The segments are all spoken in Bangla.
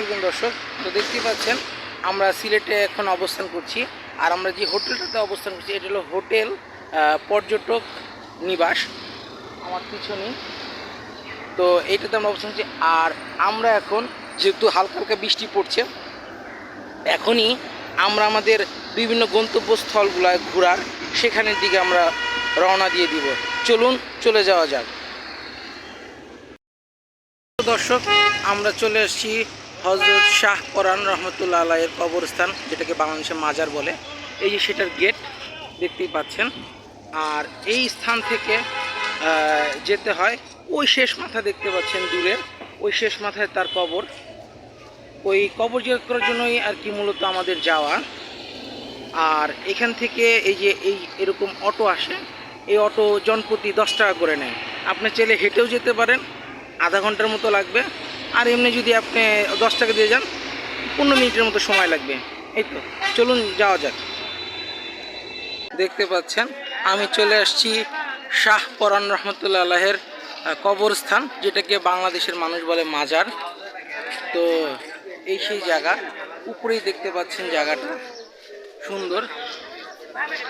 আলাইকুম দর্শক। তো দেখতেই পাচ্ছেন, আমরা সিলেটে এখন অবস্থান করছি। আর আমরা যে হোটেলটাতে অবস্থান করছি, এটা হলো হোটেল পর্যটক নিবাস। আমার পিছনে তো এইটাতে আমরা অবস্থান করছি। আর আমরা এখন, যেহেতু হালকা হালকা বৃষ্টি পড়ছে, এখনই আমরা আমাদের বিভিন্ন গন্তব্যস্থলগুলো ঘোরার সেখানের দিকে আমরা রওনা দিয়ে দিব। চলুন, চলে যাওয়া যাক। দর্শক, আমরা চলে এসেছি হজরত শাহ পরান রহমতুল্লাহ আলাইয়ের কবরস্থান, যেটাকে বাংলাদেশে মাজার বলে। এই যে সেটার গেট দেখতেই পাচ্ছেন। আর এই স্থান থেকে যেতে হয় ওই শেষ মাথা দেখতে পাচ্ছেন দূরের ওই শেষ মাথায় তার কবর। ওই কবর জিয়ারত করার জন্যই আর কি মূলত আমাদের যাওয়া। আর এখান থেকে এই যে এই এরকম অটো আসে, এই অটো জনপ্রতি দশ টাকা করে নেয়। আপনি চাইলে হেঁটেও যেতে পারেন। আধা ঘণ্টার মতো লাগবে। আর এমনি যদি আপনি দশ টাকা দিয়ে যান, পনেরো মিনিটের মতো সময় লাগবে। এই তো, চলুন যাওয়া যাক। দেখতে পাচ্ছেন, আমি চলে আসছি শাহ পরান রহমতুল্লাহ আল্লাহের কবরস্থান, যেটাকে বাংলাদেশের মানুষ বলে মাজার। তো এই সেই জায়গা, উপরেই দেখতে পাচ্ছেন জায়গাটা, সুন্দর।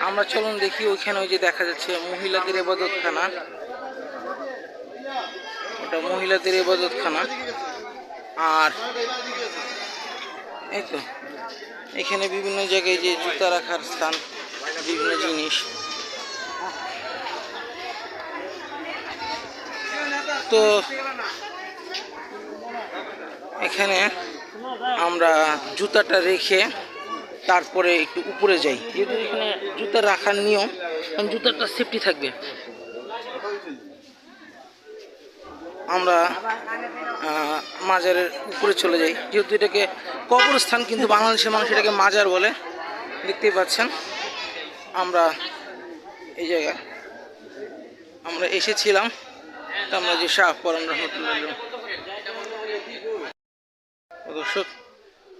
আমরা চলুন দেখি, ওইখানে ওই যে দেখা যাচ্ছে মহিলাদের এবাদতখানা। ওটা মহিলাদের এবাদতখানা। আর এই তো, এখানে বিভিন্ন জায়গায় যে জুতা রাখার স্থান, বিভিন্ন জিনিস। তো এখানে আমরা জুতাটা রেখে তারপরে একটু উপরে যাই। যেহেতু এখানে জুতা রাখার নিয়ম জুতাটা সেফটি থাকবে। আমরা মাজারের উপরে চলে যাই। যেহেতু এটাকে কবরস্থান, কিন্তু বাংলাদেশের মানুষ এটাকে মাজার বলে। দেখতেই পাচ্ছেন, আমরা এই জায়গায়, আমরা এসেছিলাম। আমরা যে শাহ পরম রহমতুল্লাহ দর্শক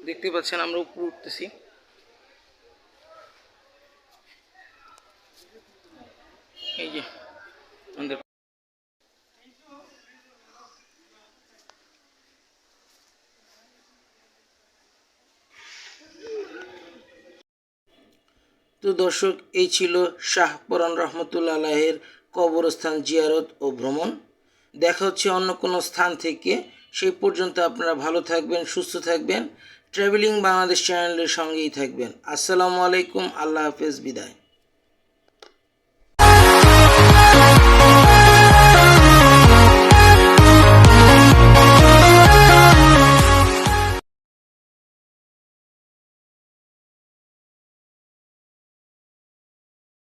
দেখতে পাচ্ছেন, আমরা উপরে উঠতেছি। এই যে, আমাদের তো দর্শক, এই ছিল শাহ পরান রহমতুল্লা আলাহের কবরস্থান জিয়ারত ও ভ্রমণ। দেখা হচ্ছে অন্য কোনো স্থান থেকে। সেই পর্যন্ত আপনারা ভালো থাকবেন, সুস্থ থাকবেন। ট্রাভেলিং বাংলাদেশ চ্যানেলের সঙ্গেই থাকবেন। আসসালামু আলাইকুম, আল্লাহ হাফেজ, বিদায়।